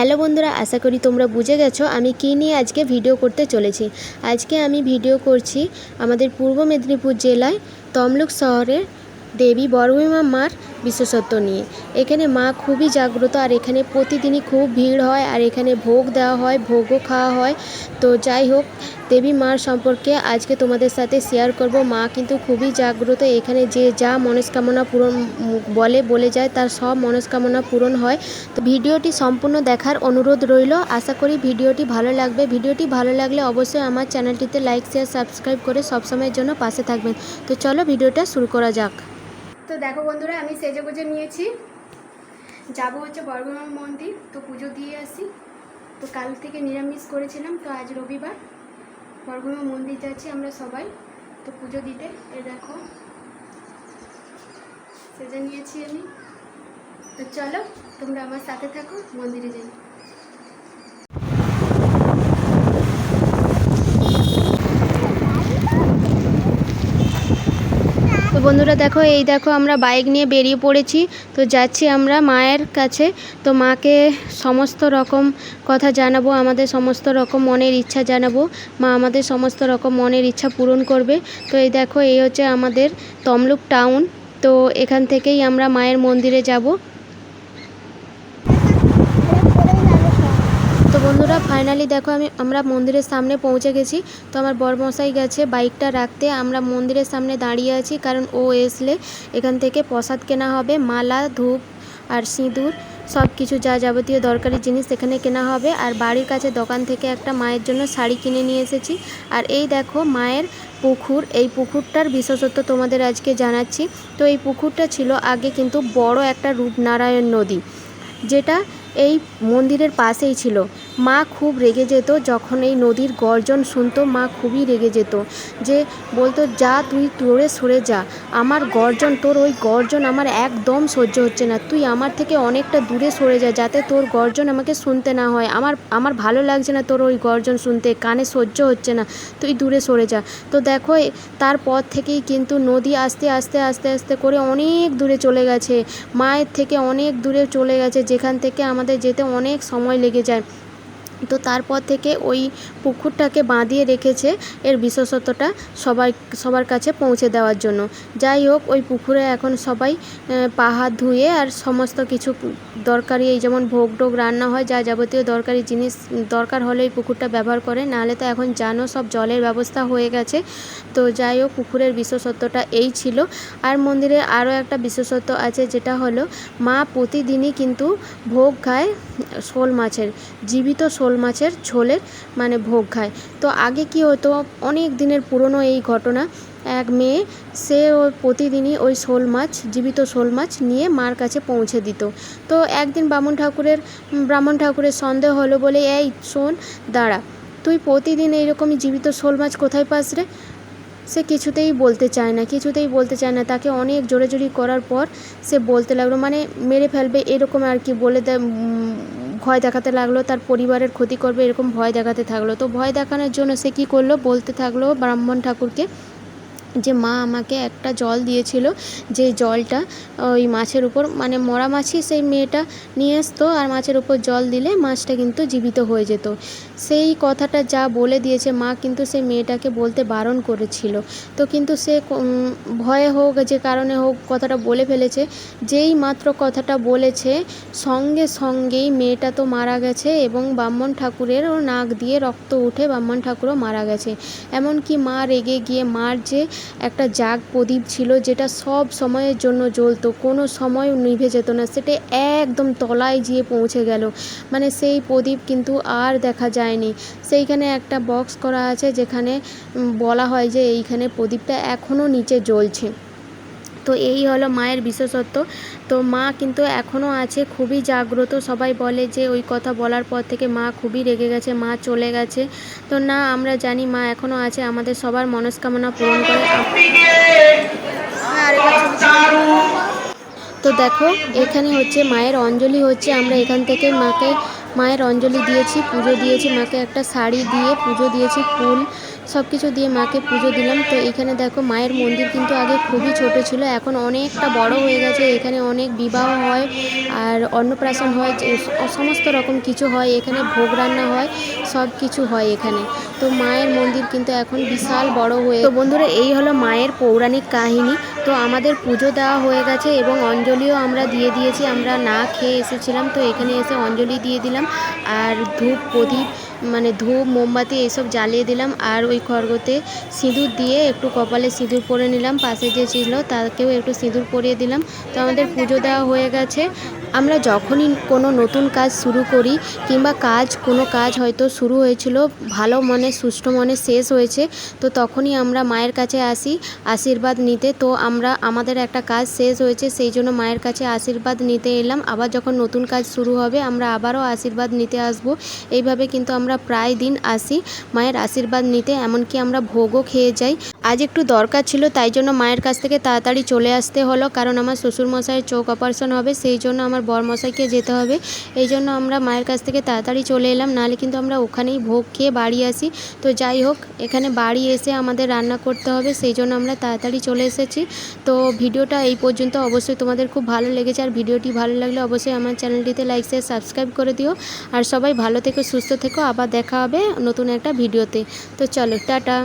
Hello বন্ধুরা, আশা করি তোমরা বুঝে গেছো আমি কী নিয়ে আজকে ভিডিও করতে চলেছি। আজকে আমি ভিডিও করছি আমাদের পূর্ব মেদিনীপুর জেলায় তমলুক শহরের দেবী বড়ভীমা মার বিশেষত্ব নিয়ে। এখানে মা খুবই জাগ্রত আর এখানে প্রতিদিনই খুব ভিড় হয় আর এখানে ভোগ দেওয়া হয়, ভোগও খাওয়া হয়। তো যাই হোক, দেবী মার সম্পর্কে আজকে তোমাদের সাথে শেয়ার করব। মা কিন্তু খুবই জাগ্রত। এখানে যে যা মনস্কামনা পূরণ বলে বলে যায়, তার সব মনস্কামনা পূরণ হয়। তো ভিডিওটি সম্পূর্ণ দেখার অনুরোধ রইল। আশা করি ভিডিওটি ভালো লাগবে। ভিডিওটি ভালো লাগলে অবশ্যই আমার চ্যানেলটিতে লাইক শেয়ার সাবস্ক্রাইব করে সবসময়ের জন্য পাশে থাকবেন। তো চলো ভিডিওটা শুরু করা যাক। তো দেখো বন্ধুরা, আমি সেজে গুজে নিয়েছি। যাব হচ্ছে বর্গমা মন্দির, তো পুজো দিয়ে আসি। তো কাল থেকে নিরামিষ করেছিলাম, তো আজ রবিবার। বর্গমা মন্দির যাচ্ছি আমরা সবাই, তো পুজো দিতে। এ দেখো, সেজে নিয়েছি আমি। তো চলো, তোমরা আমার সাথে থাকো, মন্দিরে যাই। বন্ধুরা দেখো, এই দেখো আমরা বাইক নিয়ে বেরিয়ে পড়েছি। তো যাচ্ছি আমরা মায়ের কাছে। তো মাকে সমস্ত রকম কথা জানাব, আমাদের সমস্ত রকম মনের ইচ্ছা জানাব। মা আমাদের সমস্ত রকম মনের ইচ্ছা পূরণ করবে। তো এই দেখো, এই হচ্ছে আমাদের তমলুক টাউন। তো এখান থেকেই আমরা মায়ের মন্দিরে যাব তো বন্ধুরা ফাইনালি দেখো, আমি, আমরা মন্দিরের সামনে পৌঁছে গেছি। তো আমার বরমশাই গেছে বাইকটা রাখতে। আমরা মন্দিরের সামনে দাঁড়িয়ে আছি, কারণ ও এসলে এখান থেকে প্রসাদ কেনা হবে, মালা, ধূপ আর সিঁদুর সব কিছু যা যাবতীয় দরকারি জিনিস এখানে কেনা হবে। আর বাড়ির কাছে দোকান থেকে একটা মায়ের জন্য শাড়ি কিনে নিয়ে এসেছি। আর এই দেখো মায়ের পুকুর, এই পুকুরটার বিশেষত্ব তোমাদের আজকে জানাচ্ছি। তো এই পুকুরটা ছিল আগে কিন্তু বড় একটা রূপনারায়ণ নদী, যেটা এই মন্দিরের পাশেই ছিল। মা খুব রেগে যেত, যখন এই নদীর গর্জন শুনতো, মা খুবই রেগে যেত। যে বলতো, যা, তুই তোরে সরে যা। আমার গর্জন, তোর ওই গর্জন আমার একদম সহ্য হচ্ছে না। তুই আমার থেকে অনেকটা দূরে সরে যা, যাতে তোর গর্জন আমাকে শুনতে না হয়। আমার আমার ভালো লাগছে না তোর ওই গর্জন শুনতে, কানে সহ্য হচ্ছে না। তুই দূরে সরে যা। তো দেখো তারপর থেকেই কিন্তু নদী আস্তে আস্তে আস্তে আস্তে করে অনেক দূরে চলে গেছে। মায়ের থেকে অনেক দূরে চলে গেছে, যেখান থেকে আমাদের যেতে অনেক সময় লেগে যায়। তো তারপর থেকে ওই পুকুরটাকে বাঁধিয়ে রেখেছে এর বিশেষত্বটা সবাই, সবার কাছে পৌঁছে দেওয়ার জন্য। যাই হোক, ওই পুকুরে এখন সবাই পা হাত ধুয়ে আর সমস্ত কিছু দরকারি, এই যেমন ভোগ টোগ রান্না হয়, যা যাবতীয় দরকারি জিনিস দরকার হলে এই পুকুরটা ব্যবহার করে। নাহলে তো এখন জানো সব জলের ব্যবস্থা হয়ে গেছে। তো যাই হোক, পুকুরের বিশেষত্বটা এই ছিল। আর মন্দিরে আরও একটা বিশেষত্ব আছে, যেটা হলো মা প্রতিদিনই কিন্তু ভোগ খায় শোল মাছের। জীবিত শোল মাছের ঝোলের মানে ভোগ খায়। তো আগে কি হতো, অনেক দিনের পুরনো এই ঘটনা, এক মেয়ে সে প্রতিদিনই ওই শোল মাছ, জীবিত শোল মাছ নিয়ে মার কাছে পৌঁছে দিত। তো একদিন বামুন ঠাকুরের, ব্রাহ্মণ ঠাকুরের সন্দেহ হলো বলে, এই শোন, দাঁড়া, তুই প্রতিদিন এইরকমই জীবিত শোল মাছ কোথায় পাস রে? সে কিছুতেই বলতে চায় না, কিছুতেই বলতে চায় না। তাকে অনেক জোরে জোরি করার পর সে বলতে লাগল মানে মেরে ফেলবে, এরকম আর কি বলে ভয় দেখাতে লাগল, তার পরিবারের ক্ষতি করবে এরকম ভয় দেখাতে থাকল। তো ভয় দেখানোর জন্য সে কী করল? বলতে থাকল ব্রাহ্মণ ঠাকুরকে যে মা আমাকে একটা জল দিয়েছিল, যে জলটা ওই মাছের উপর মানে মরা মাছই সেই মেয়েটা নিয়ে আসতো আর মাছের উপর জল দিলে মাছটা কিন্তু জীবিত হয়ে যেত। সেই কথাটা যা বলে দিয়েছে মা কিন্তু সেই মেয়েটাকে বলতে বারণ করেছিল। তো কিন্তু সে ভয়ে হোক যে কারণে হোক কথাটা বলে ফেলেছে। যেই মাত্র কথাটা বলেছে, সঙ্গে সঙ্গেই মেয়েটা তো মারা গেছে এবং ব্রাহ্মণ ঠাকুরেরও নাক দিয়ে রক্ত উঠে ব্রাহ্মণ ঠাকুরও মারা গেছে। এমনকি মা রেগে গিয়ে মার যে একটা জাগ প্রদীপ ছিল যেটা সব সময়ের জন্য জ্বলতো। কোনো সময় নিভে যেত না। সেটা একদম তলায় গিয়ে পৌঁছে গেল। মানে সেই প্রদীপ কিন্তু আর দেখা যায়নি। সেইখানে একটা বক্স করা আছে যেখানে বলা হয় যে এইখানে প্রদীপটা এখনও নিচে জ্বলছে। তো এই হলো মায়ের বিশেষত্ব। তো মা কিন্তু এখনও আছে, খুবই জাগ্রত। সবাই বলে যে ওই কথা বলার পর থেকে মা খুবই রেগে গেছে, মা চলে গেছে। তো না, আমরা জানি মা এখনও আছে, আমাদের সবার মনস্কামনা পূরণ করে তো দেখো, এখানে হচ্ছে মায়ের অঞ্জলি হচ্ছে, আমরা এখান থেকে মাকে, মায়ের অঞ্জলি দিয়েছি, পুজো দিয়েছি, মাকে একটা শাড়ি দিয়ে পুজো দিয়েছি ফুল। সব কিছু দিয়ে মাকে পুজো দিলাম। তো এখানে দেখো মায়ের মন্দির কিন্তু আগে খুবই ছোট ছিল, এখন অনেকটা বড় হয়ে গেছে। এখানে অনেক বিবাহ হয় আর অন্নপ্রাশন হয় সমস্ত রকম কিছু হয়। এখানে ভোগ রান্না হয় সব কিছু হয় এখানে। তো মায়ের মন্দির কিন্তু এখন বিশাল বড় হয়ে তো বন্ধুরা, এই হলো মায়ের পৌরাণিক কাহিনী। তো আমাদের পুজো দেওয়া হয়ে গেছে এবং অঞ্জলিও আমরা দিয়ে দিয়েছি। আমরা না খেয়ে এসেছিলাম, তো এখানে এসে অঞ্জলি দিয়ে দিলাম। আর ধূপ, প্রদীপ মানে ধূপ, মোমবাতি এইসব জ্বালিয়ে দিলাম। আর ওই খড়গতে সিঁদুর দিয়ে একটু কপালে সিঁদুর পরে নিলাম। পাশে যে ছিল, তাকেও একটু সিঁদুর পরিয়ে দিলাম। তো আমাদের পুজো দেওয়া হয়ে গেছে। আমরা যখনই কোনো নতুন কাজ শুরু করি কিংবা কাজ, কোনো কাজ হয়তো শুরু হয়েছিল, ভালো মনে, সুষ্ঠু মনে শেষ হয়েছে, তো তখনই আমরা মায়ের কাছে আসি, আশীর্বাদ নিতে। তো আমরা, আমাদের একটা কাজ শেষ হয়েছে, সেই জন্য মায়ের কাছে আশীর্বাদ নিতে এলাম। আবার যখন নতুন কাজ শুরু হবে, আমরা আবারও আশীর্বাদ নিতে আসব। এইভাবে কিন্তু আমরা প্রায় দিন আসি মায়ের আশীর্বাদ নিতে, এমনকি আমরা ভোগও খেয়ে যাই। আজ একটু দরকার ছিল, তাই জন্য মায়ের কাছ থেকে তাড়াতাড়ি চলে আসতে হলো, কারণ আমার শ্বশুরমশাইয়ের চোখ অপারেশন হবে, সেই জন্য আমার বরমশাইকে যেতে হবে। এই জন্য আমরা মায়ের কাছ থেকে তাড়াতাড়ি চলে এলাম, নাহলে কিন্তু আমরা ওখানেই ভোগ খেয়ে বাড়ি আসি। তো যাই হোক, এখানে বাড়ি এসে আমাদের রান্না করতে হবে, সেই জন্য আমরা তাড়াতাড়ি চলে এসেছি। তো ভিডিওটা এই পর্যন্ত, অবশ্যই তোমাদের খুব ভালো লেগেছে, আর ভিডিওটি ভালো লাগলে অবশ্যই আমার চ্যানেলটিতে লাইক, শেয়ার, সাবস্ক্রাইব করে দিও। আর সবাই ভালো থেকো, সুস্থ থেকো, আবার দেখা হবে নতুন একটা ভিডিওতে। তো চলো, টাটা।